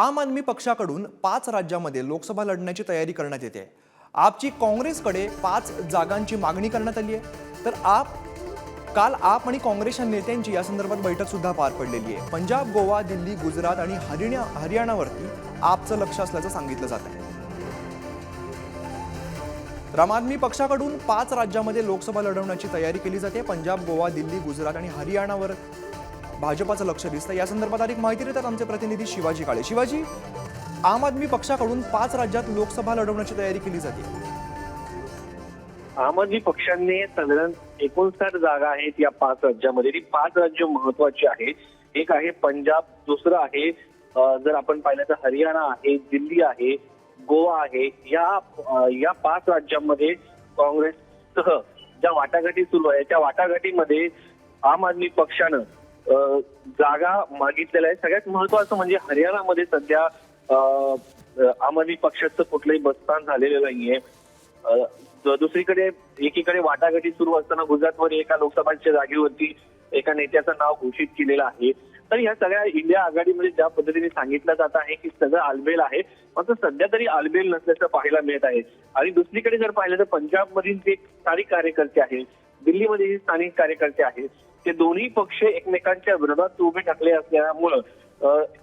आम आदमी पक्षाकडून पाच राज्यामध्ये लोकसभा लढण्याची तयारी करण्यात येते. आपची काँग्रेसकडे पाच जागांची मागणी करण्यात आली आहे. तर आप काल आप आणि काँग्रेसच्या नेत्यांची या संदर्भात बैठक सुद्धा पार पडलेली आहे. पंजाब गोवा दिल्ली गुजरात आणि हरिणा हरियाणावरती आपचं लक्ष असल्याचं सांगितलं जात आहे. तर आम आदमी पक्षाकडून पाच राज्यामध्ये लोकसभा लढवण्याची तयारी केली जाते. पंजाब गोवा दिल्ली गुजरात आणि हरियाणावर भाजपाचं लक्ष दिसतं. या संदर्भात अधिक माहिती देतात आमचे प्रतिनिधी शिवाजी काळे. शिवाजी आम आदमी पक्षाकडून पाच राज्यात लोकसभा लढवण्याची तयारी केली जाते. आम आदमी पक्षाने साधारण एकोणसाठ जागा आहेत या पाच राज्यामध्ये. ती पाच राज्य महत्वाची आहेत. एक आहे पंजाब दुसरं आहे जर आपण पाहिलं तर हरियाणा आहे दिल्ली आहे गोवा आहे. या या पाच राज्यांमध्ये काँग्रेससह ज्या वाटाघाटी सुरू आहे त्या वाटाघाटीमध्ये आम आदमी पक्षानं जागा मागितलेल्या आहेत. सगळ्यात महत्वाचं म्हणजे हरियाणामध्ये सध्या आम आदमी पक्षाचं कुठलंही बस्तान झालेलं नाहीये. दुसरीकडे एकीकडे वाटाघाटी सुरू असताना गुजरातमध्ये एका लोकसभाच्या जागेवरती एका नेत्याचं नाव घोषित केलेलं आहे. तर या सगळ्या इंडिया आघाडीमध्ये ज्या पद्धतीने सांगितलं जात आहे की सगळं आलबेल आहे मात्र सध्या तरी आलबेल नसल्याचं पाहायला मिळत आहे. आणि दुसरीकडे जर पाहिलं तर पंजाबमधील जे स्थानिक कार्यकर्ते आहेत दिल्लीमध्ये स्थानिक कार्यकर्ते आहेत ते दोन्ही पक्ष एकमेकांच्या विरोधात उभे टाकले असल्यामुळं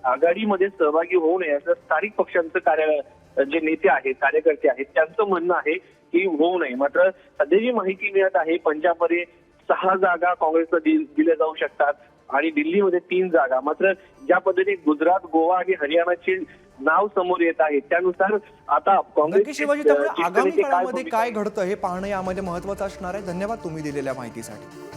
आघाडीमध्ये सहभागी होऊ नये असं स्थानिक पक्षांचं कार्य जे नेते आहेत कार्यकर्ते आहेत त्यांचं म्हणणं आहे की होऊ नये. मात्र सध्या जी माहिती मिळत आहे पंजाबमध्ये सहा जागा काँग्रेसला दिल्या जाऊ शकतात आणि दिल्लीमध्ये तीन जागा. मात्र ज्या पद्धतीने गुजरात गोवा आणि हरियाणाचे नाव समोर येत आहे त्यानुसार आता काँग्रेस आगामी काळामध्ये काय घडतं हे पाहणं यामध्ये महत्वाचं असणार आहे. धन्यवाद तुम्ही दिलेल्या माहितीसाठी.